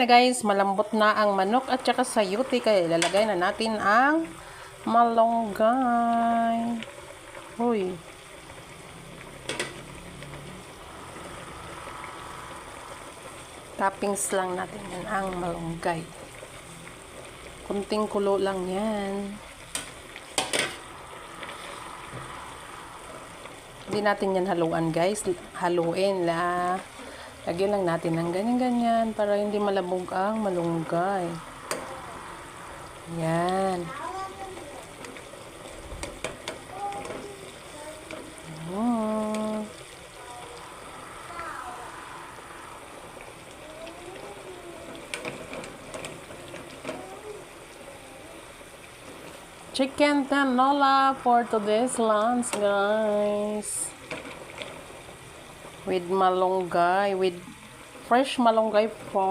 na guys, malambot na ang manok at saka sayuti kaya ilalagay na natin ang malunggay. Uy. Toppings lang natin yan ang malunggay. Kunting kulo lang yan. Hindi natin yan haluan guys. Haluin la. Lagyan lang natin ng ganyan-ganyan para hindi malabog ang malunggay. Yan. Mm. Chicken tinola for today's lunch, guys. With malunggay, with fresh malunggay from